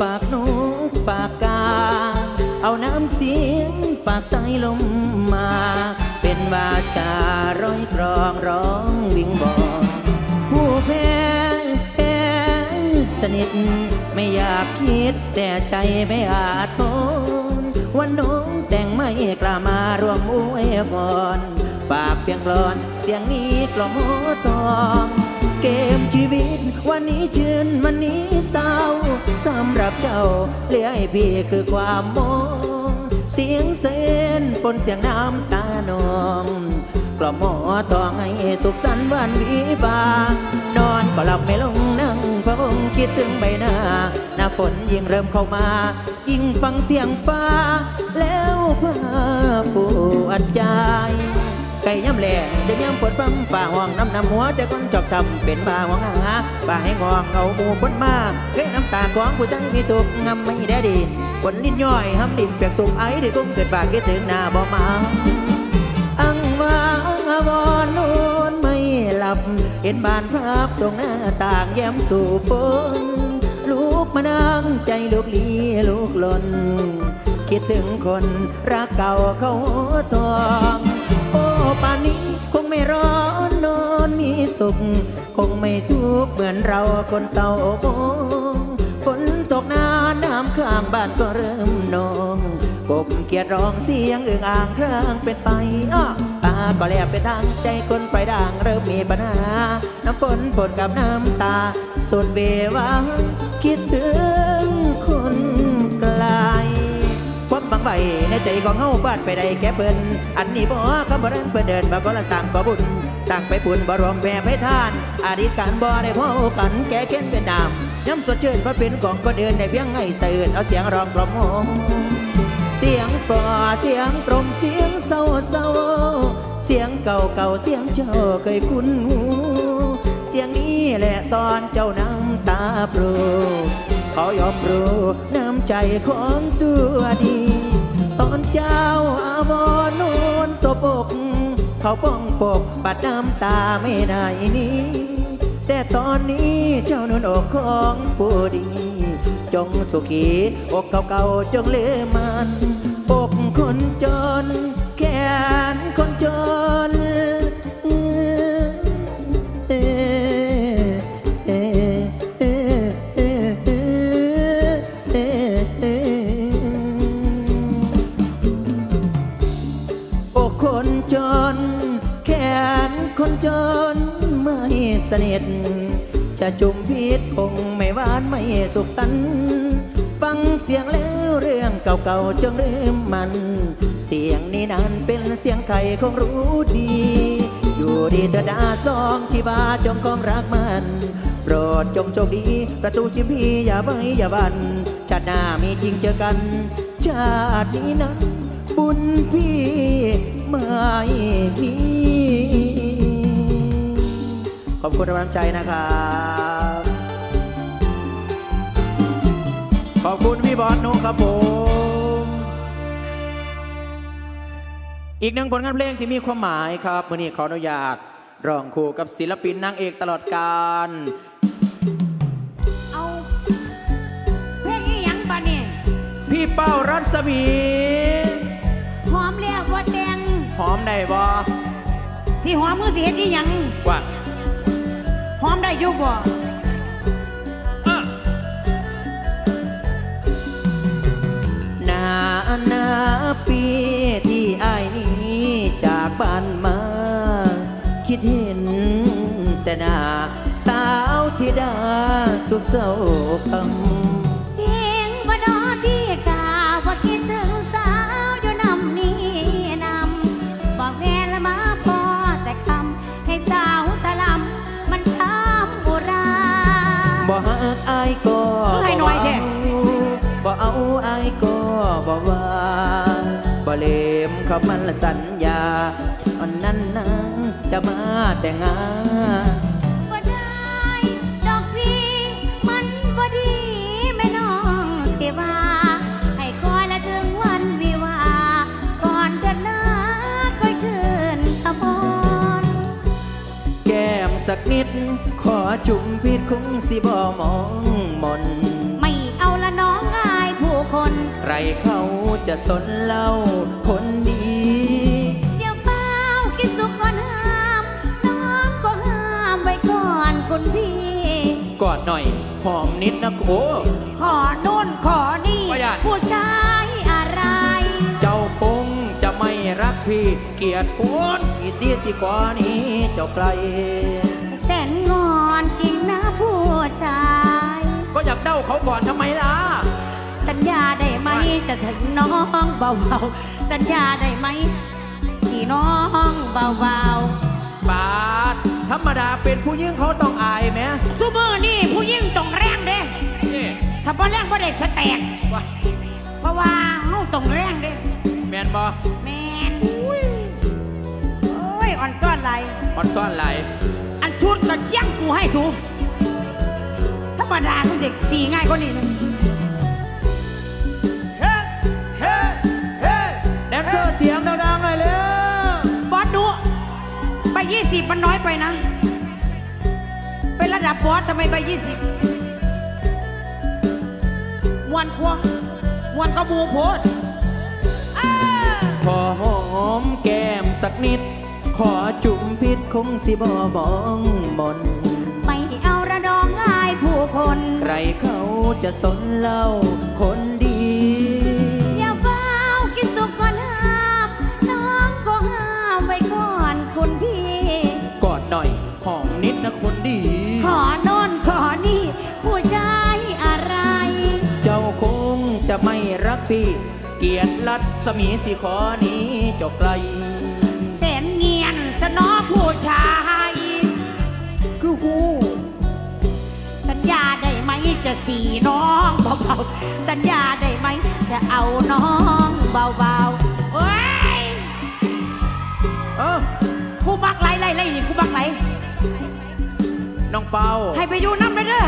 ฝากนกฝากกา เอาน้ำเสียงฝากสายลมมา เป็นวาจาร้อยกรองร้องวิงบอกผู้แพ้แพ้สนิท ไม่อยากคิดแต่ใจไม่อาจทนวันน้องแต่งไม่กล้ามารวมอวยพรฝากเพียงกลอนเสียงนี้กล่อมหัวทอง เกมชีวิต วันนี้ชื่นวันนี้เศร้าสำหรับเจ้าเลือให้พี่คือความมอง เสียงเซนปนเสียงน้ำตานองกล่อมหมอทองให้สุขสันต์วันวิบากนอนก็หลับไม่ลงนั่งพระองค์คิดถึงใบหน้าหน้าฝนยิ่งเริ่มเข้ามา ยิ่งฟังเสียงฟ้า แล้วพาปวดใจ ไก่ย่ำแหล่จะย่ำปวดปั๊มป่าห้องน้ำน้ำหัวจะก้นจอกจำเป็นป่าห้องหาป่าให้งองเอาหมูพ้นมาเฮ้ยน้ำตาของผู้ใจมีตุกงำไม่ได้ดินบนลิ้นย่อยห้ำดินเปียกสุ่มไอ้ที่กุ้งเกิดปากคิดถึงหน้าบ่มาอังวางอาวรนอนไม่หลับ เห็นบานภาพตรงหน้าต่างแย้มสู่ฝนลูกมานั่งใจลูกลีลูกหล่นคิดถึงคนรักเก่าเขาทอง สุข คงไม่ทุกข์เหมือนเราคนเศร้าโมงฝนตกน้าน้ำข้างบ้านก็เริ่มนองกบเกียดร้องเสียงอึ่งอ่างครางเป็นไปอ้อตาก็แลบไปทางใจคนไปด่างเริ่มมีปัญหา น้ำฝนปนกับน้ำตาสุดเบวาคิดถึงคนไกลความบังใบในใจของเฮาบ้านไปได้แก่เพิ่นอันนี้บ่ก็บ่เดินเพิ่นเดินบ่ก็ละสร้างก็บุญ ต่างไปปุ่นบรมแผ่ไปทานอดีตการบ่ได้พ่อกันแก่เข็นเป็นน้ำย้ำสดชื่นบ่เป็นของก็เดินได้เพียงให้สื่นเอาเสียงร้องกล่อมโฮเสียงกอเสียงตรมเสียงเศร้าเศร้าเสียงเก่าเก่าเสียงเจ้าเคยคุ้นหูเสียงนี้แหละตอนเจ้าน้ำตาโปรเขายอมรู้น้ำใจของตัวดี ตอนเจ้าอาวรณ์นนสบก เขาป้องปกปัดน้ำตาไม่ได้นี้ แต่ตอนนี้เจ้านุนอกของผู้ดี จงสุขีอกเก่าๆจงเลือมันอกคนจน แขนคนจน จนไม่สนิทจะจุมพิษคงไม่หวานไม่สุขสันต์ฟังเสียงแล้วเรื่องเก่าๆจงลืมมัน เสียงนี้นั้นเป็นเสียงใครคงรู้ดี อยู่ดีเธอดาซองที่บาจงคงรักมัน โปรดจงโชคดี ประตูชิมพีอย่าไว้อย่าบันชาติหน้ามีจริงเจอกันชาตินี้นั้นบุญพี่ไม่มี ขอบคุณกำลังใจนะครับ ขอบคุณพี่บอลนุครับผม อีกหนึ่งผลงานเพลงที่มีความหมายครับมื่อนี้ขออนุญาตร้องคู่กับศิลปินนางเอกตลอดการเอาเพลงอีหยังปะเนี่ยพี่เป้ารัศมีหอมแล้วว่าแดงหอมได้บ่ที่หอมมือเสียอีหยังว่า หอมได้ยุบบ่นานาปีที่ไอ้นี้จากบ้านมา คิดเห็นแต่หน้าสาวที่ดาทุกเศร้าคำายก็ให้หน่อยแท้บ่เอาอายก็บ่ว่าบ่เลมเขามันสัญญาอันนั้นนะจะมาแต่งงาน สักนิด ขอจุ่มพิษคงสิบ่มองมน ไม่เอาละน้อใครเขาจะสนเล่าคนดีเดี๋ยวเฝ้ากินสุกก่อนห้าม น้องก็ห้ามไว้ก่อนคุณพี่กอดหน่อย หอมนิดนะโอ้ขอนู่นขอนี่ ประหยัด ผู้ชายอะไร เจ้าคงจะไม่รักพี่ เกลียดพูนอีตีสิกว่านี้เจ้าไกล ชาย ก็อยากเด้าเขาก่อนทำไมล่ะ สัญญาได้ไหมจะถึงน้องเบาๆ สัญญาได้ไหมที่น้องเบาบาทธรรมดาเป็นผู้หญิงเขาต้องอายไหมๆซูเมอร์นี่ผู้ยิ่งต้องแรงเด้นี่ถ้าบ่แรงบ่ได้สแตก ว่าเพราะว่าเฮาต้องแรงเด้แมนบอแม่นอุ้ยโอ้ยอ่อนซ่อนไหลออนซ่อนไหลอันชุดก็เชี่ยงกูให้สู ธรรมดาทุกเด็กสีง่ายกว่านี้นะเฮ้เฮ้เฮ้แดนเซอร์เสียงดังๆหน่อยเร็วบอสดู ไปยี่สิบมันน้อยไปนะ เป็นระดับบอสทำไมไปยี่สิบมวนควงมวนก็บูโพดอ้าขอหอมแก้มสักนิด ขอจุ่มพิษคงสิบอบองมน ผู้คน ใครเขาจะสนเล่าคนดี อย่าเฝ้ากินสุกก่อนห้ามน้องก็ห้ามไว้ก่อนคุณพี่ กอดหน่อยหอมนิดนะคนดี ขอโน่นขอนี่ ผู้ชายอะไร เจ้าคงจะไม่รักพี่ เกียรติรัศมีสิขอหนี้เจ้าไกลแสนเงียนสนอผู้ชาย สีน้องเบาๆสัญญาได้ไหม จะเอาน้องเบาๆเฮ้ยเอ้ากูมักไรไรไรนี่กูมักไรน้องเปาให้ไปอยู่น้ำเลยเด้อ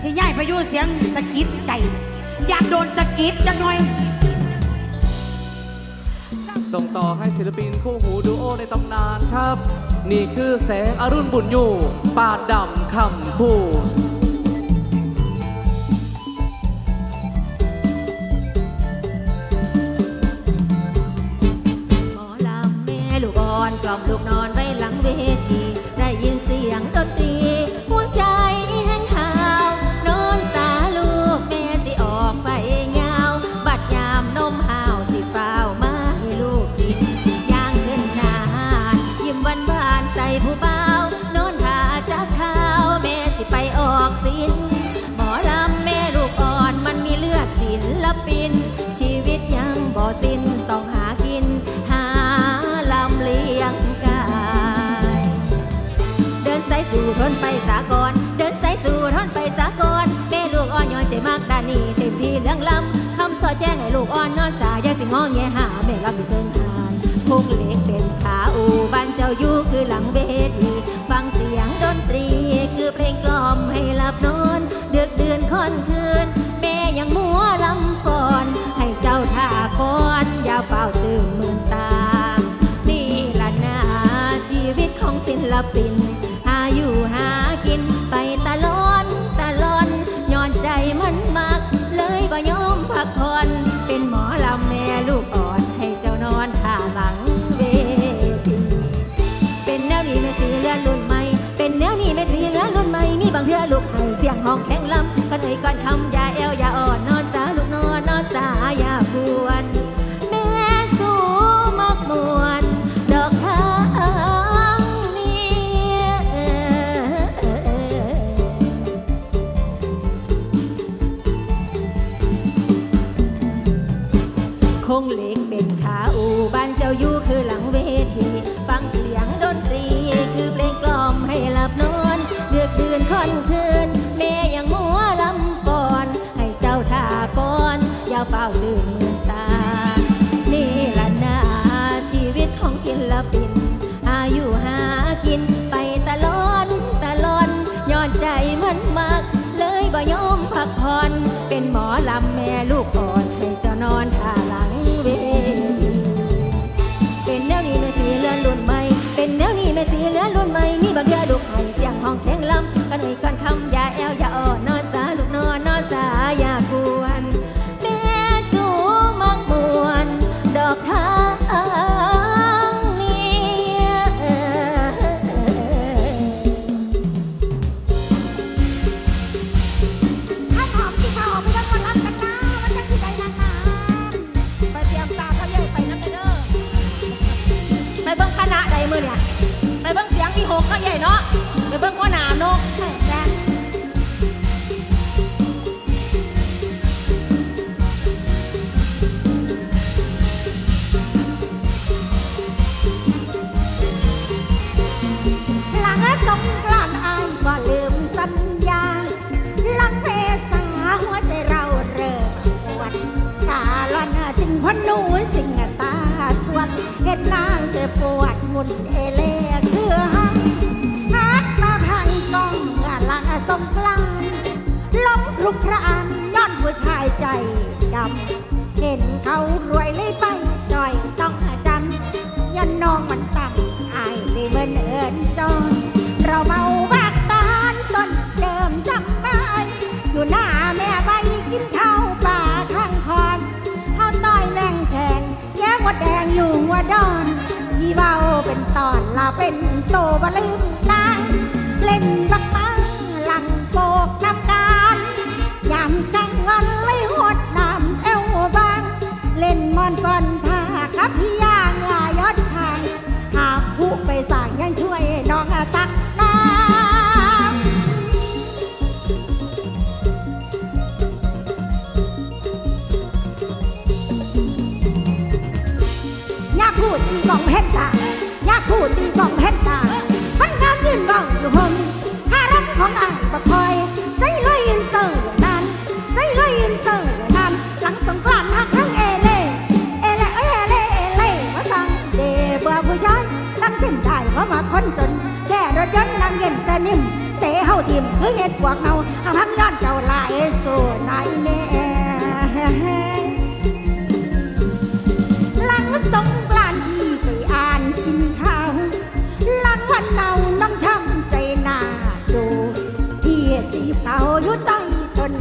ให้ย่ายไปอยู่เสียงสะกิดใจ อยากโดนสะกิดจังหน่อย ส่งต่อให้ศิลปินคู่หูดูโอในตำนานครับ นี่คือแสงอรุณบุญอยู่ ปาดดำคำคู่ กอ่อ ลปิน หาอยู่หากินไปตลอดตลอดย้อนใจมันมาก เลยบ่ยอมพักผ่อนเป็นหมอลำแม่ลูกอ่อนให้เจ้านอนท่าหลังเวทีเป็นแนวนี้แม่สีเลือนรุ่นใหม่เป็นแนวนี้แม่สีเลือนรุ่นใหม่มีบางเทือลูกให้เสียงห้องแข็งลำกันเลยก่อนคำยาแอ งเล็กเป็นขาอูบ้านเจ้าอยู่คือหลังเวทีฟังเสียงดนตรีคือเพลงกล่อมให้หลับนอนเดือกเดือนค่อนคืนแม่ยังมัวลำก่อน ให้เจ้าท่าก่อนอย่าเฝ้าตื่นเมือนตา นี่ละนาชีวิตของศิลปิน อายุหากินไปตลอดตลอดย้อนใจมันมาก เลยบ่ยอมพักผ่อนเป็นหมอลำแม่ลูกอ่อน เลคือให้ฮักมาพนต้องเมื่องสมพลังล้มลุกพระอันย้อนผู้ชายใจดำ เห็นเขารวยเลยไปจ่อยต้องจำยันน้องมันต่ำอายเลยเบิ่นเอิญจอยเราเมาบากตานต้นเดิมจำไม่อยู่หน้าแม่ใบกินข้าวป่าข้างคอนข้าวต้อยแมงแทงแก้วแดงอยู่หัดดอน อีเบาเป็นตอนลาเป็นโตบ่ลืมนางเล่นบักมังหลังโปกน้ำการยามกลางวันเลยหดน้ำเอวบาง เล่นมอนก่อนพาครับพี่ ทิมคือเห็ดพวกเราอาพังย้อนเจ้าลายสู่นายเน่หลังสงกรานที่ไปอ่านกินข้าวหลังวันเนาน้ำช้ำใจหน้าดูพี่สีเผาอยู่ใต้ต้น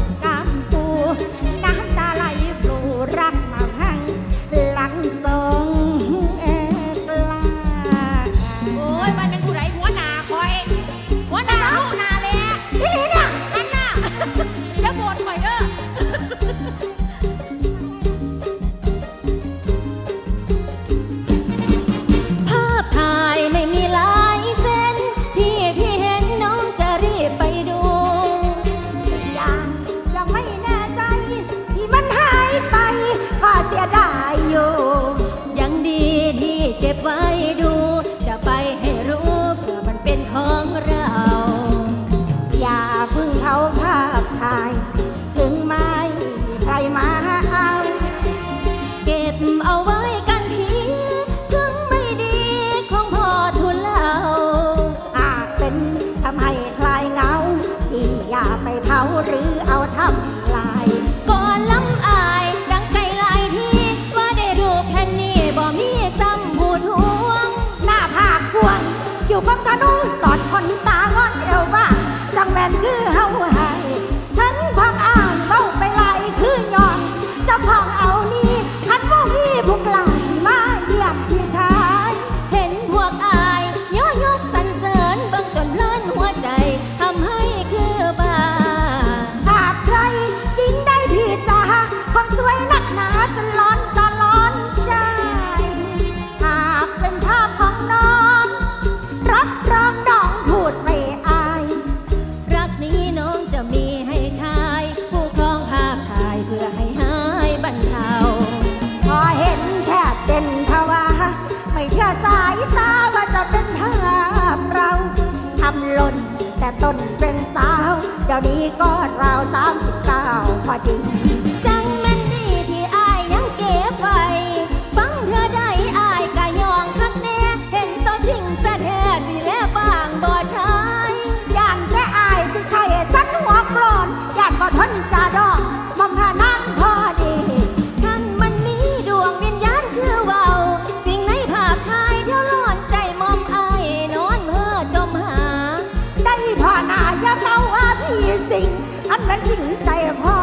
ันจริงใจพา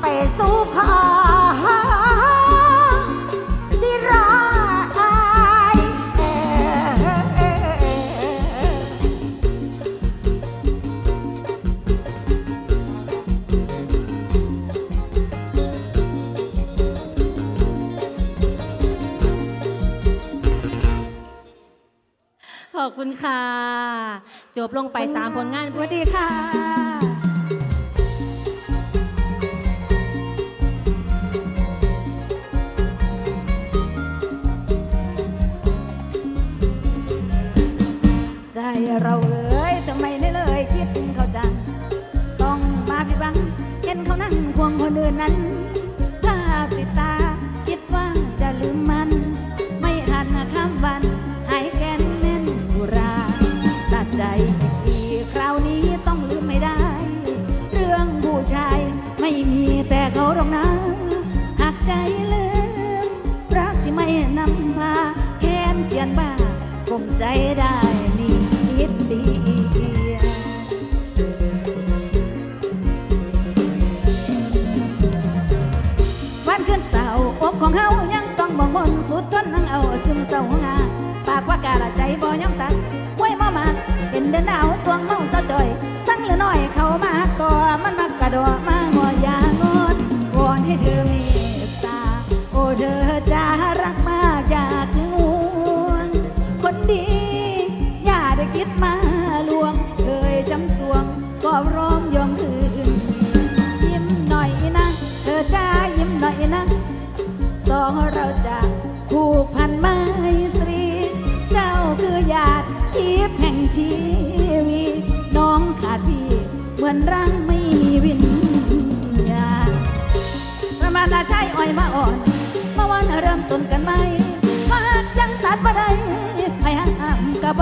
ไปสู่พอดีร้ายขอบคุณค่ะ จบลงไป 3 ผลงาน สวัสดีค่ะ ใจเราเอ๋ยทำไมไม่เลยคิดเขาจัง ต้องมาพิบัง เห็นเขานั่งควงคนอื่นนั้น เป็นเดิ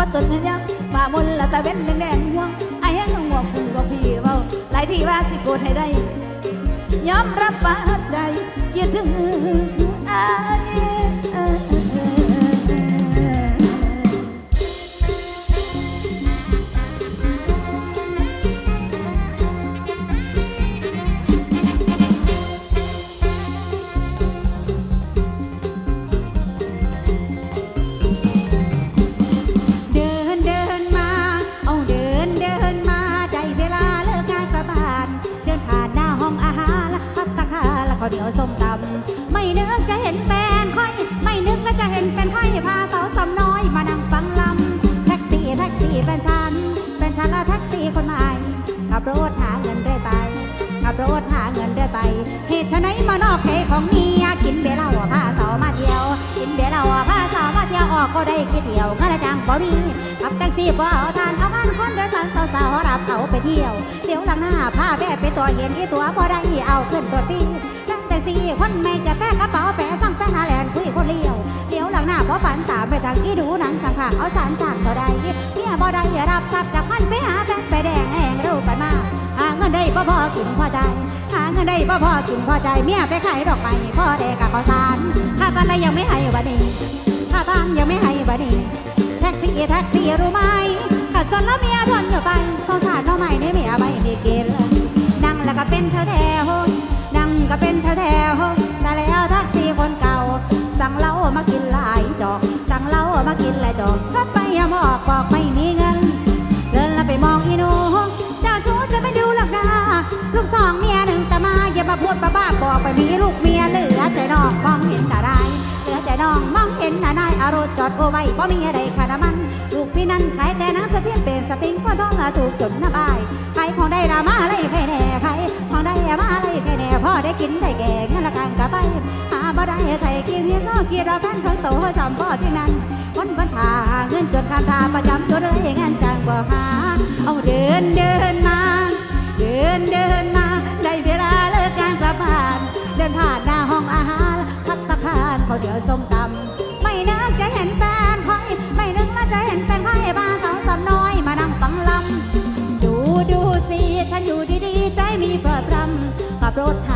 ามกับบ่สนยังมามุนละตะเว้นแดงๆห่วงไอ้แห้งห่วงคุณก็พี่เบาหลายที่ว่าสิโกดให้ได้ยอมรับบาดใจคิดถึงอาย ไปเหตุไฉนมานอกใจของเมียกินเบียร์เหล้าพาสาวมาเที่ยว กินเบียร์เหล้าพาสาวมาเที่ยวออกก็ได้กี่เที่ยวก็ได้จังบ่มีขับแท็กซี่บ่เอาทานเอางานคนเดินสันสาวๆรับเอาไปเที่ยวเดี๋ยวหลังหน้าพาแม่ไปตัวเห็นอีตัวบ่ได้เอาขึ้นตัวปีนั่งแท็กซี่คนไม่จะแปะกระเป๋าแปะสั่งแปะหาแหลนคุยคนเลี้ยวเดี๋ยวหลังหน้าพอฝันตามไปทางอีดูหนังข้างเอาสารจานก็ได้เมียบ่ได้รับทรัพย์จากพันไปหาแฟนไปแดงแหงเร็วไปมา เงินได้พ่อพอกินพอใจหาเงินได้พ่อพอกินพอใจเมียไปขายดอกไม้พ่อแดกกับข้าวสารค่าบ้านอะไรยังไม่ให้วันนี้ค่าบ้านยังไม่ให้วันนี้แท็กซี่แท็กซี่รู้ไหมขัดสนแล้วเมียทนอยู่ไปสงสารน้องใหม่ในเมียไม่มีเกณฑ์นั่งแล้วก็เป็นแถวแถวๆนั่งก็เป็นแถวแถวแต่แล้วแท็กซี่คนเก่า สั่งเหล้ามากินหลายจอก สั่งเหล้ามากินหลายจอก ไปมีลูกเมียเหลือใจน้องมองเห็นแต่ได้เหลือใจน้องมองเห็นแต่นายอารมณ์จอดโอไว้เพราะมีอะไรขาดมัน ลูกพี่นั่นขายแต่นังสะเพียนเป็นสติงก็ต้องถูกจนน้ำอายขายของได้รามาอะไรใครแน่ขายของได้มาอะไรใครแน่พ่อได้กินได้แก่เงินละกันกะไปหาบ่ได้ใส่เกียร์เพียซ้อเกียร์เราแฟนของโตสามพ่อที่นั่นวันวันทาเงินจนคานทาประจำตัวเลยงานจ้างบ่หาเอาเดินเดินมา เดินเดินมาได้เวลา เลิกงานกลับานเดินผ่านหน้าห้องอาหารพัตตาคารเขาเดี๋ยวส้มตำไม่นึกจะเห็นแฟนคอยไม่นึกว่าจะเห็นแฟนคอยบ้านสาวสำน้อยมานั่งฟังลำดูดูสิฉันอยู่ดีๆ ใจมีเปิดรำขับรถห้า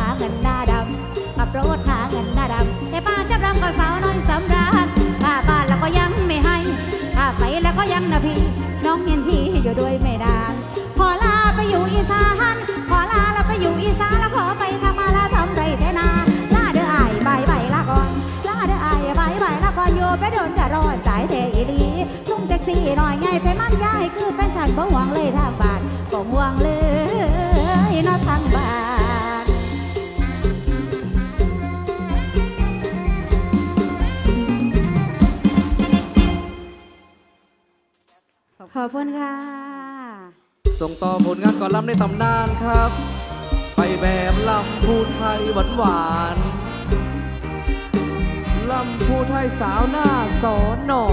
ไปโดนจะร้อนใจเทอีดีซุ่มแท็กซี่หน่อยไงไปมันย้ายคือเป็นฉันบ่ห่วงเลยทางบ้านบ่ห่วงเลยนอทางบ้านขอบคุณค่ะ ส่งต่อผลงานก่อนลำในตำนานครับ ไปแบบลำพูดไทยหวานหวาน ลำพูไทยสาวหน้าสอนหนอ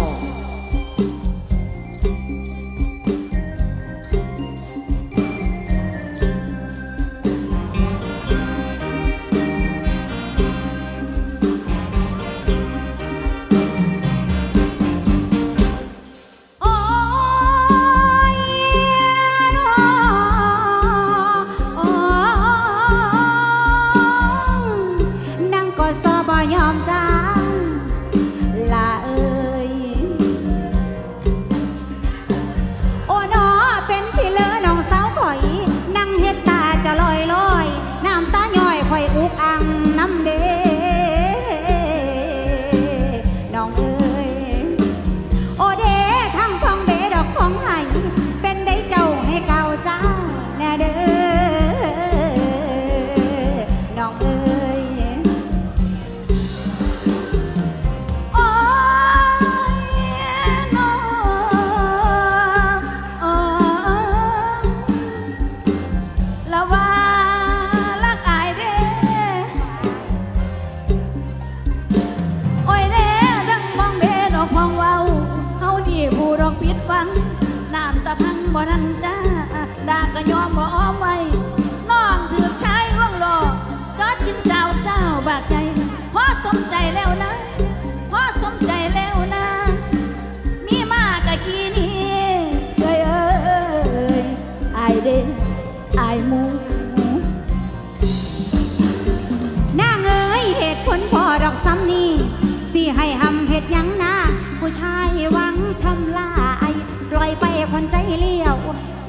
ผู้ชายหวังทำลายปล่อยไปคนใจเลี้ยว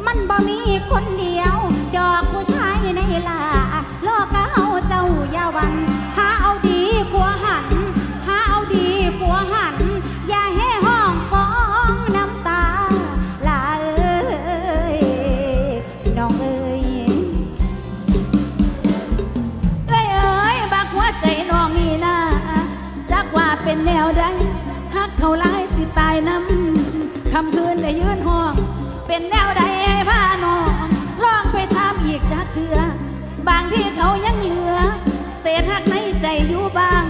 มันบ่มีคนเดียว ดอกผู้ชายในลาโลกเฮาเจ้าอย่าวันหาเอาดีกว่าหันหาเอาดีกว่าหัน อย่าให้ห้องกองน้ำตาลาเอ้ยน้องเอ้ยเอ้ยเอ้ยบักหัวใจน้องนี่นะจักว่าเป็นแนวใดำคำคืนได้ยืนห้อง เป็นแนวใดให้พาน้องลองไปทำอีกจักเถื่อบางที่เขายังเหลือ เศษหักในใจอยู่บ้าง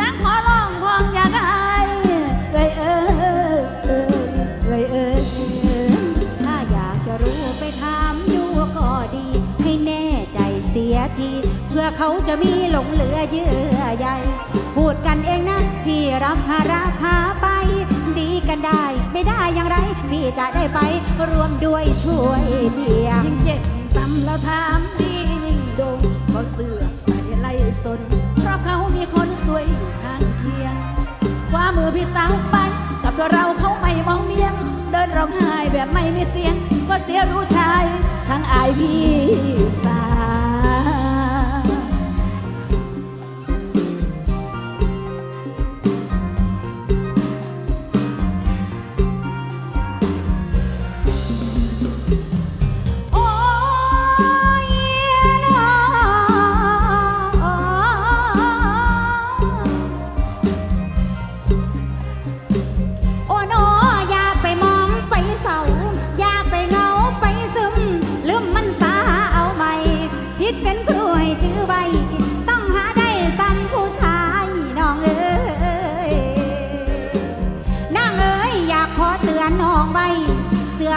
นักขอร้องพ้องอยากอายเอ้ยเอ้ยเอ้ยเออถ้าอยากจะรู้ไปถามดูก็ดี ให้แน่ใจเสียที เพื่อเขาจะมีหลงเหลือเยื่อใยพูดกันเองนะ พี่รับภาระพาไป ดีกันได้ ไม่ได้อย่างไร พี่จะได้ไปรวมด้วยช่วยเพียงยิ่งเจ็บยิ่งซ้ำแล้วถามดียิ่งโดนเขาเสือกใส่ไล่สน เพราะเขามีคนสวยอยู่ข้างเคียงคว่ามือพี่สาวไป กับตัวเราเขาไม่มองเมียง เดินร้องไห้แบบไม่มีเสียง ก็เสียรู้ชาย ทั้งอายพี่สาว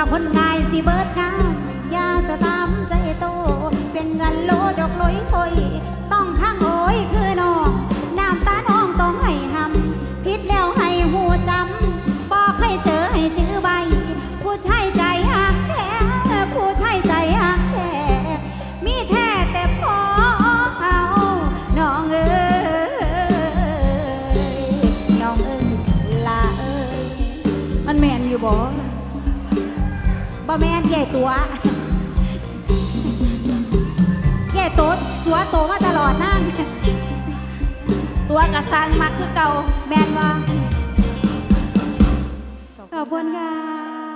คนง่ายสิเบิดงานยาสตามใจโต เป็นเงินโลดอกลอยคอยต้องข้างโอยคือน้อง น้ำตาน้องต้องให้หำพิษแล้ว ตัว แย่ตัวตัวโตมาตลอดนั่นตัวกระสังมักคือเก่าแมนบ่ขอบคุณค่ะ